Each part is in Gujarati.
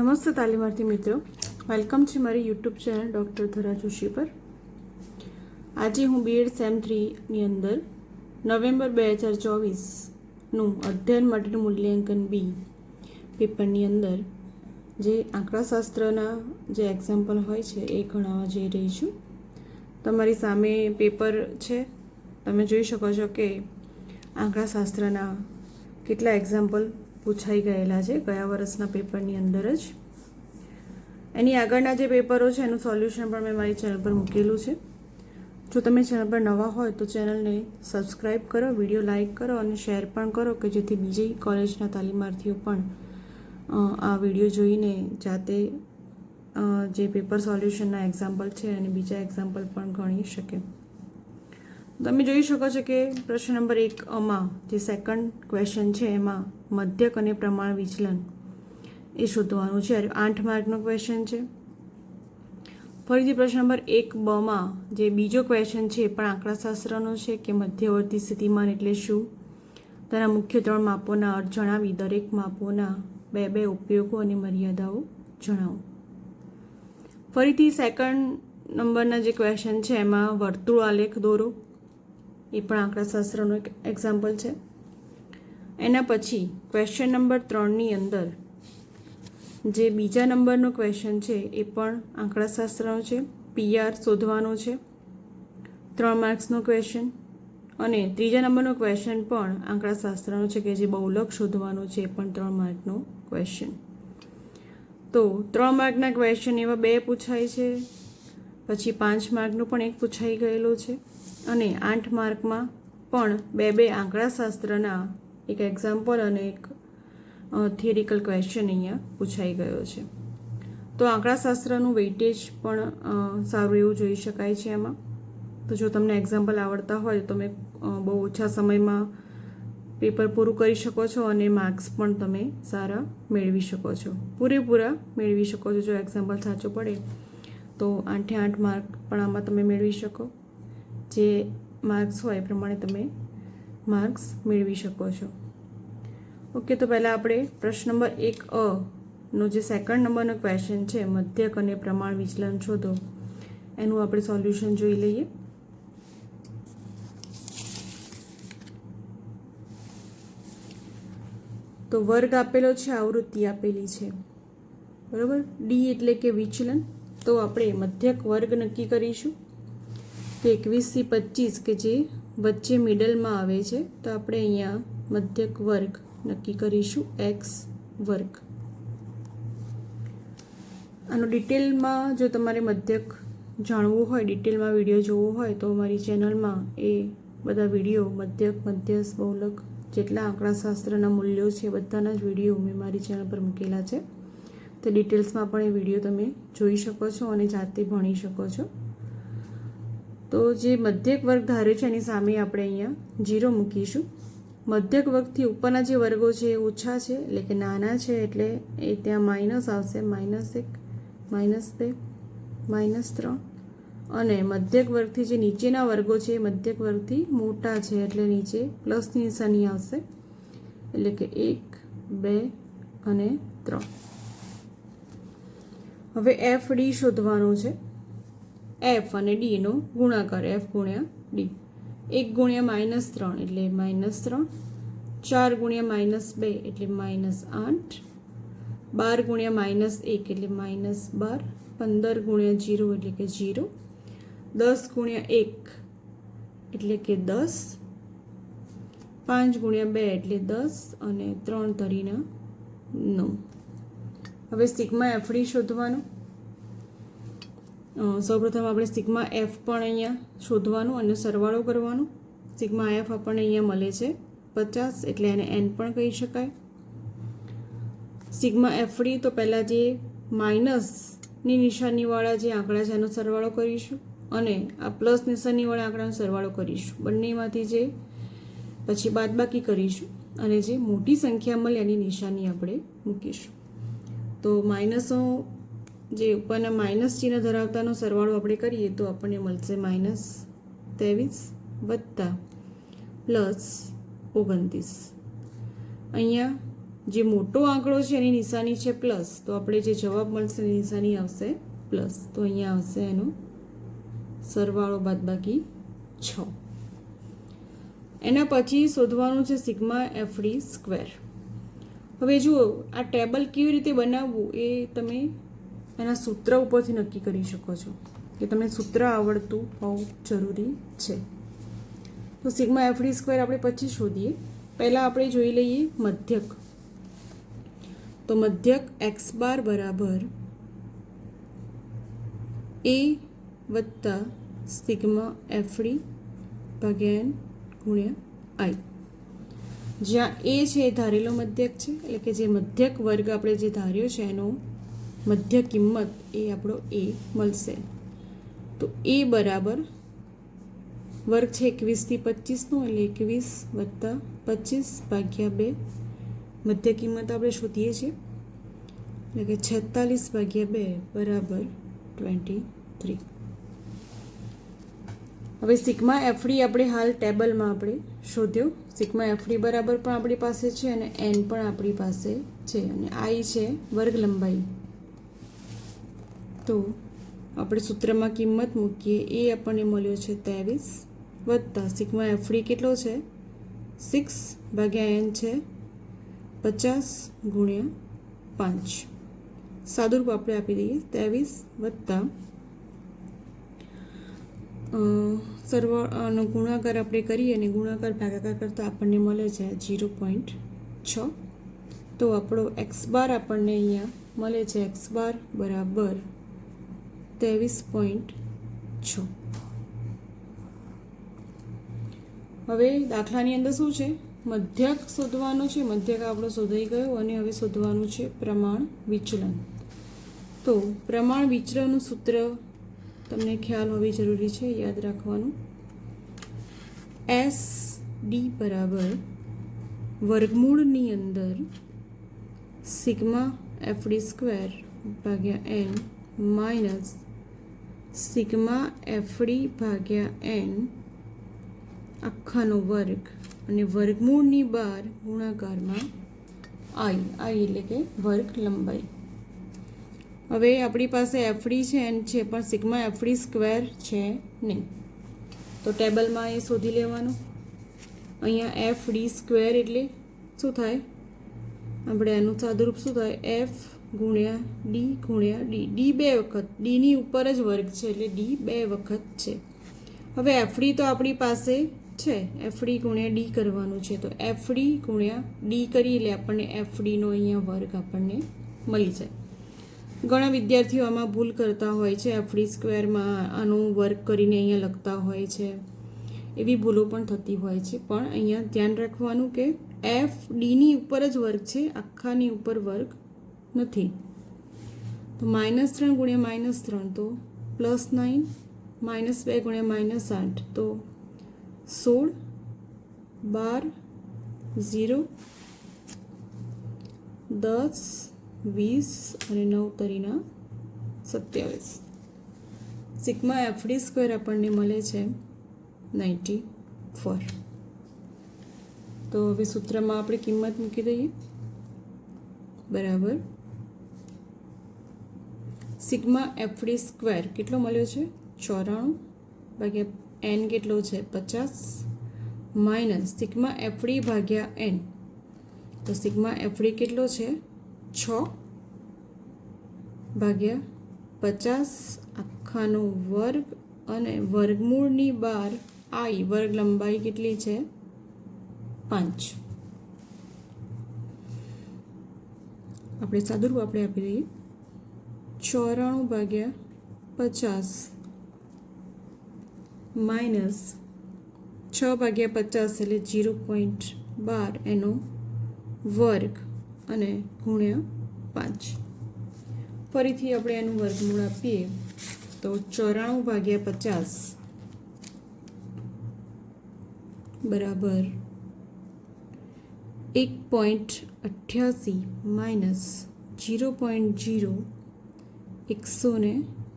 નમસ્તે તાલીમાર્થી મિત્રો. વેલકમ છે મારી યુટ્યુબ ચેનલ ડૉક્ટર ધરા જોશી પર. આજે હું બીએડ સેમ થ્રીની અંદર નવેમ્બર બે હજાર ચોવીસનું અધ્યયન માટેનું મૂલ્યાંકન બી પેપરની અંદર જે આંકડાશાસ્ત્રના જે એક્ઝામ્પલ હોય છે એ ગણાવવા જઈ રહી છું. તમારી સામે પેપર છે. તમે જોઈ શકો છો કે આંકડાશાસ્ત્રના કેટલા એક્ઝામ્પલ પૂછાઈ ગયેલા છે ગયા વર્ષના પેપરની અંદર જ. એની આગળના જે પેપરો છે એનું સોલ્યુશન પણ મેં મારી ચેનલ પર મૂકેલું છે. જો તમે ચેનલ પર નવા હોય તો ચેનલને સબસ્ક્રાઈબ કરો, વીડિયો લાઇક કરો અને શેર પણ કરો કે જેથી બીજી કોલેજના તાલીમાર્થીઓ પણ આ વીડિયો જોઈને જાતે જે પેપર સોલ્યુશનના એક્ઝામ્પલ છે અને બીજા એક્ઝામ્પલ પણ ગણી શકે. તમે જોઈ શકો છો કે પ્રશ્ન નંબર એક અમાં જે સેકન્ડ ક્વેશ્ચન છે એમાં મધ્યક અને પ્રમાણ વિચલન એ શોધવાનું છે. આઠ માર્કનો ક્વેશ્ચન છે. ફરીથી પ્રશ્ન નંબર એક બમાં જે બીજો ક્વેશ્ચન છે એ પણ આંકડાશાસ્ત્રનો છે કે મધ્યવર્તી સ્થિતિમાન એટલે શું? તેના મુખ્ય ત્રણ માપોના અર્થ જણાવી દરેક માપોના બે બે ઉપયોગો અને મર્યાદાઓ જણાવો. ફરીથી સેકન્ડ નંબરના જે ક્વેશ્ચન છે એમાં વર્તુળ આલેખ દોરો. એ પણ આંકડાશાસ્ત્રનો એક એક્ઝામ્પલ છે. એના પછી ક્વેશ્ચન નંબર ત્રણની અંદર જે બીજા નંબરનો ક્વેશ્ચન છે એ પણ આંકડાશાસ્ત્રનો છે પીઆર શોધવાનો છે, ત્રણ માર્ક્સનો ક્વેશ્ચન અને ત્રીજા નંબરનો ક્વેશ્ચન પણ આંકડાશાસ્ત્રનો છે કે જે બહુલક શોધવાનો છે એ પણ ત્રણ માર્કનો ક્વેશ્ચન તો ત્રણ માર્કના ક્વેશ્ચન એવા બે પૂછાય છે, પછી પાંચ માર્કનું પણ એક પૂછાઈ ગયેલો છે અને આઠ માર્કમાં પણ બે બે આંકડાશાસ્ત્રના એક એક્ઝામ્પલ અને એક થિયરિકલ ક્વેશ્ચન અહીંયા પૂછાઈ ગયો છે. તો આંકડાશાસ્ત્રનું વેઇટેજ પણ સારું એવું જોઈ શકાય છે એમાં તો જો તમને એક્ઝામ્પલ આવડતા હોય તો તમે બહુ ઓછા સમયમાં પેપર પૂરું કરી શકો છો અને માર્ક્સ પણ તમે સારા મેળવી શકો છો. પૂરેપૂરા મેળવી શકો છો જો એક્ઝામ્પલ સાચો પડે. તો આઠે આઠ માર્ક પણ આમાં તમે મેળવી શકો. જે માર્ક્સ હોય એ પ્રમાણે તમે માર્ક્સ મેળવી શકો છો. ઓકે, તો પહેલાં આપણે પ્રશ્ન નંબર એક અ નો જે સેકન્ડ નંબરનો ક્વેશ્ચન છે, મધ્યક અને પ્રમાણ વિચલન શોધો. એનું આપણે સોલ્યુશન જોઈ લઈએ. તો વર્ગ આપેલો છે, આવૃત્તિ આપેલી છે. બરાબર? ડી એટલે કે વિચલન. તો આપણે મધ્યક વર્ગ નક્કી કરીશું. તો એકવીસથી પચીસ, કે જે વચ્ચે મિડલમાં આવે છે, તો આપણે અહીંયા મધ્યક વર્ગ નક્કી કરીશું એક્સ વર્ગ. આનો ડિટેલમાં જો તમારે મધ્યક જાણવું હોય ડિટેલમાં વીડિયો જોવો હોય, તો મારી ચેનલમાં એ બધા વીડિયો મધ્યક, મધ્યસ્થ, બહુલક જેટલા આંકડાશાસ્ત્રના મૂલ્યો છે, બધાના જ વીડિયો મેં મારી ચેનલ પર મૂકેલા છે. તો ડિટેલ્સમાં પણ એ વીડિયો તમે જોઈ શકો છો અને જાતે ભણી શકો છો. તો જે મધ્યક વર્ગ ધારે છે એની સામે આપણે અહીંયા જીરો મૂકીશું. મધ્યક વર્ગથી ઉપરના જે વર્ગો છે એ ઓછા છે, એટલે કે નાના છે, એટલે એ ત્યાં માઇનસ આવશે માઇનસ એક માઇનસ બે માઇનસ ત્રણ. અને મધ્યક વર્ગથી જે નીચેના વર્ગો છે એ મધ્યક વર્ગથી મોટા છે, એટલે નીચે પ્લસની નિશાની આવશે. એટલે કે એક, બે અને ત્રણ. હવે એફ ડી શોધવાનું છે. એફ અને ડીનો ગુણાકાર એફ ગુણ્યા ડી એક ગુણ્યા માઇનસ ત્રણ એટલે માઇનસ ત્રણ. ચાર ગુણ્યા માઇનસ બે એટલે માઇનસ આઠ. બાર ગુણ્યા માઇનસ એક એટલે માઇનસ બાર. પંદર ગુણ્યા જીરો એટલે કે જીરો. દસ ગુણ્યા એક એટલે કે દસ. પાંચ ગુણ્યા બે એટલે દસ અને ત્રણ તરીના નવ. હવે સિગ્મા એફડી શોધવાનું. સૌપ્રથમ આપણે સિગ્મા એફ પણ અહીંયા શોધવાનું અને સરવાળો કરવાનો. સિગ્મા એફ આપણને અહીંયા મળે છે પચાસ, એટલે એને એન પણ કહી શકાય. સિગ્મા એફડી તો પહેલાં જે માઇનસની નિશાનીવાળા જે આંકડા છે, એનો સરવાળો કરીશું અને આ પ્લસ નિશાનીવાળા આંકડાનો સરવાળો કરીશું. બંનેમાંથી જે પછી બાદબાકી કરીશું અને જે મોટી સંખ્યા મળે એની નિશાની આપણે મૂકીશું. તો માઇનસો જે ઉપરના માઇનસ ચિહ્ન ધરાવતાનો સરવાળો આપણે કરીએ તો આપણને મળશે માઇનસ ત્રેવીસ વત્તા પ્લસ ઓગણત્રીસ. અહીંયા જે મોટો આંકડો છે એની નિશાની છે પ્લસ, તો આપણે જે જવાબ મળશે એની નિશાની આવશે પ્લસ. તો અહીંયા આવશે એનો સરવાળો બાદબાકી છ. એના પછી શોધવાનું છે સિગ્મા એફડી સ્ક્વેર. હવે જુઓ, આ ટેબલ કેવી રીતે બનાવવું એ તમે એના સૂત્ર ઉપરથી નક્કી કરી શકો છો કે તમને સૂત્ર આવડતું હોવું જરૂરી છે. તો સિગ્મા એફડી સ્ક્વેર આપણે પછી શોધીએ. પહેલાં આપણે જોઈ લઈએ મધ્યક. તો મધ્યક એક્સ બાર બરાબર એ વત્તા સિગ્મા એફડી ભાગ્યા એન ગુણ્યા આઈ. જ્યાં એ છે એ ધારેલો મધ્યક છે, એટલે કે જે મધ્યક વર્ગ આપણે જે ધાર્યો છે એનો મધ્ય કિંમત એ આપણો એ મળશે. તો એ બરાબર વર્ગ છે એકવીસથી પચીસનો એટલે એકવીસ વત્તા પચીસ ભાગ્યા બે. મધ્ય કિંમત આપણે શોધીએ છીએ. એટલે કે છેતાલીસ ભાગ્યા બે બરાબર ટ્વેન્ટી થ્રી હવે સિગ્મા એફડી આપણે હાલ ટેબલમાં આપણે શોધ્યો. સિગ્મા એફડી બરાબર પણ આપણી પાસે છે અને એન પણ આપણી પાસે છે. અને આઈ છે વર્ગ લંબાઈ. તો આપણે સૂત્રમાં કિંમત મૂકીએ. એ આપણને મળ્યો છે ત્રેવીસ વત્તા સિગ્મા એફડી કેટલો છે? સિક્સ ભાગ્યા એન છે પચાસ ગુણ્યા પાંચ. સાદુરૂપ આપણે આપી દઈએ. ત્રેવીસ વત્તા સરવાળાનો ગુણાકાર આપણે કરીએ અને ગુણાકાર ભાગાકાર કરતાં આપણને મળે છે જીરો પોઈન્ટ છ. તો આપણો એક્સ બાર આપણને અહીંયા મળે છે. એક્સ બાર બરાબર ત્રેવીસ પોઈન્ટ છ. હવે દાખલાની અંદર શું છે? મધ્યક શોધવાનો છે, મધ્યક આપણો શોધાઈ ગયો અને હવે શોધવાનું છે પ્રમાણ વિચલન. તો પ્રમાણ વિચલનનું સૂત્ર તમને ખ્યાલ હોવી જરૂરી છે, યાદ રાખવાનું. એસ ડી બરાબર વર્ગમૂળની અંદર સિગ્મા એફડી સ્ક્વેર ભાગ્યા N minus sigma F D ભાગ્યા એન આખાનો વર્ગ. અને વર્ગમૂળની બાર ગુણાકારમાં આઈ આઈ એટલે કે વર્ગ લંબાઈ. હવે આપણી પાસે એફડી છે એન છે, પણ સિગ્મા એફડી સ્ક્વેર છે નહીં. તો ટેબલમાં એ શોધી લેવાનું. અહીંયા એફ ડી સ્ક્વેર એટલે શું થાય? આપણે એનું સાદુરૂપ શું થાય? એફ ગુણ્યા ડી ગુણ્યા ડી ડી બે વખત. ડીની ઉપર જ વર્ગ છે એટલે ડી બે વખત છે. હવે એફડી તો આપણી પાસે છે. એફડી ગુણ્યા ડી કરવાનું છે. તો એફડી ગુણ્યા ડી કરી એટલે આપણને એફડીનો અહીંયા વર્ગ આપણને મળી જાય. ઘણા વિદ્યાર્થીઓ આમાં ભૂલ કરતા હોય છે. એફડી સ્ક્વેરમાં આનું વર્ક કરીને અહીંયા લખતા હોય છે. એવી ભૂલો પણ થતી હોય છે. પણ અહીંયા ધ્યાન રાખવાનું કે એફ ડીની ઉપર જ વર્ગ છે. આખાની ઉપર વર્ગ નથી. તો માઇનસ ત્રણ ગુણ્યા માઇનસ ત્રણ તો પ્લસ નાઇન માઇનસ બે ગુણ્યા માઇનસ આઠ તો સોળ બાર ઝીરો દસ વીસ અને નવ તરીના સત્યાવીસ. સિગ્મા એફડી સ્ક્વેર આપણને મળે છે નાઇન્ટી ફોર. તો હવે સૂત્રમાં આપણે કિંમત મૂકી દઈએ. બરાબર. સિગ્મા એફડી સ્ક્વેર કેટલો મળ્યો છે? ચોરાણું ભાગ્યા એન કેટલો છે? પચાસ માઇનસ સિગ્મા એફડી ભાગ્યા એન. તો સિગ્મા એફડી કેટલો છે? છ ભાગ્યા પચાસ આખાનો વર્ગ અને વર્ગમૂળની બાર આઈ. વર્ગ લંબાઈ કેટલી છે? પાંચ. આપણે સાદુરૂપ આપણે આપી દઈએ. ચોરાણું ભાગ્યા પચાસ. માઇનસ છ ભાગ્યા પચાસ એટલે જીરો પોઈન્ટ બાર એનો વર્ગ અને ગુણ્યા પાંચ. ફરીથી આપણે એનું વર્ગમૂળ આપીએ તો ચોરાણું ભાગ્યા પચાસ બરાબર એક પોઈન્ટ અઠ્યાસી માઇનસ જીરો પોઈન્ટ જીરો એકસો ને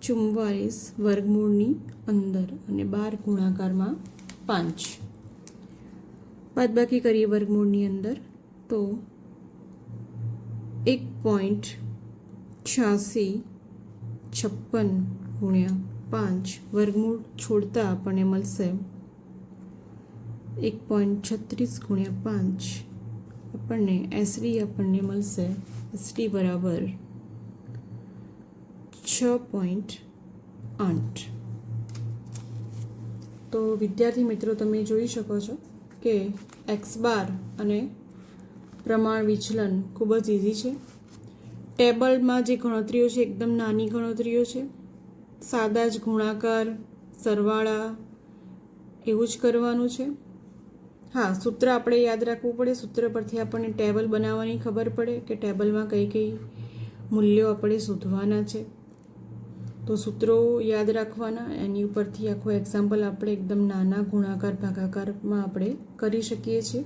ચુમ્વાલીસ વર્ગમૂળની અંદર અને બાર ગુણાકારમાં પાંચ. બાદબાકી કરીએ વર્ગમૂળની અંદર તો એક પોઈન્ટ છ્યાસી છપ્પન ગુણ્યા પાંચ વર્ગમૂળ છોડતા આપણને મળશે એક પોઈન્ટ છત્રીસ ગુણ્યા પાંચ. આપણને એસડી આપણને મળશે એસડી બરાબર છ પોઈન્ટ આઠ. તો વિદ્યાર્થી મિત્રો, તમે જોઈ શકો છો કે એક્સ બાર અને પ્રમાણ વિચલન ખૂબ જ ઇઝી છે. ટેબલમાં જે ગણતરીઓ છે, એકદમ નાની ગણતરીઓ છે. સાદા જ ગુણાકાર, સરવાળા, એવું જ કરવાનું છે. હા, સૂત્ર આપણે યાદ રાખવું પડે. સૂત્ર પરથી આપણને ટેબલ બનાવવાની ખબર પડે કે ટેબલમાં કઈ કઈ મૂલ્યો આપણે શોધવાના છે. તો સૂત્રો યાદ રાખવાના. એની ઉપરથી આખો એક્ઝામ્પલ આપણે એકદમ નાના ગુણાકાર, ભાગાકારમાં આપણે કરી શકીએ છીએ.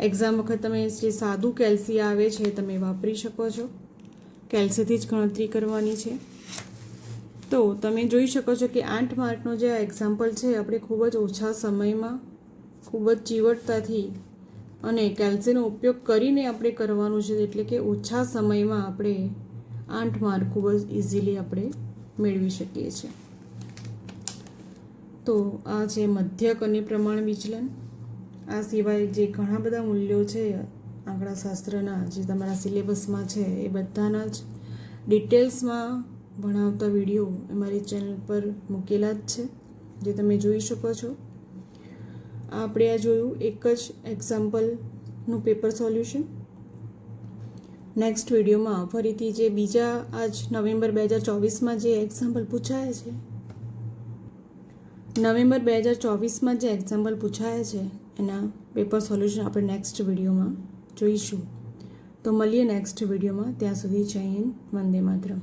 એક્ઝામ વખત તમે જે સાદું કેલ્સી આવે છે, તમે વાપરી શકો છો. કેલ્સીથી જ ગણતરી કરવાની છે. તો તમે જોઈ શકો છો કે આઠ માર્કનો જે આ એક્ઝામ્પલ છે, આપણે ખૂબ જ ઓછા સમયમાં, ખૂબ જ ચીવટતાથી અને કેલ્સીનો ઉપયોગ કરીને આપણે કરવાનું છે, એટલે કે ઓછા સમયમાં આપણે આઠ માર્ક ખૂબ જ ઇઝીલી આપણે મેળવી શકીએ છીએ. તો આ છે મધ્યક અને પ્રમાણ વિચલન. આ સિવાય જે ઘણા બધા મૂલ્યો છે, આંકડાશાસ્ત્રના, જે તમારા સિલેબસમાં છે, એ બધાના જ ડિટેલ્સમાં ભણાવતા વીડિયો અમારી ચેનલ પર મૂકેલા જ છે, જે તમે જોઈ શકો છો. આપણે આ જોયું એક જ એક્ઝામ્પલનું પેપર સોલ્યુશન નેક્સ્ટ વિડીયોમાં ફરીથી જે બીજા આજ નવેમ્બર બે હજાર ચોવીસમાં જે એક્ઝામ્પલ પૂછાય છે. નવેમ્બર બે હજાર ચોવીસમાં જે એક્ઝામ્પલ પૂછાયા છે, એના પેપર સોલ્યુશન આપણે નેક્સ્ટ વિડીયોમાં જોઈશું. તો મળીએ નેક્સ્ટ વિડીયોમાં ત્યાં સુધી જય હિન્દ, વંદે માતરમ.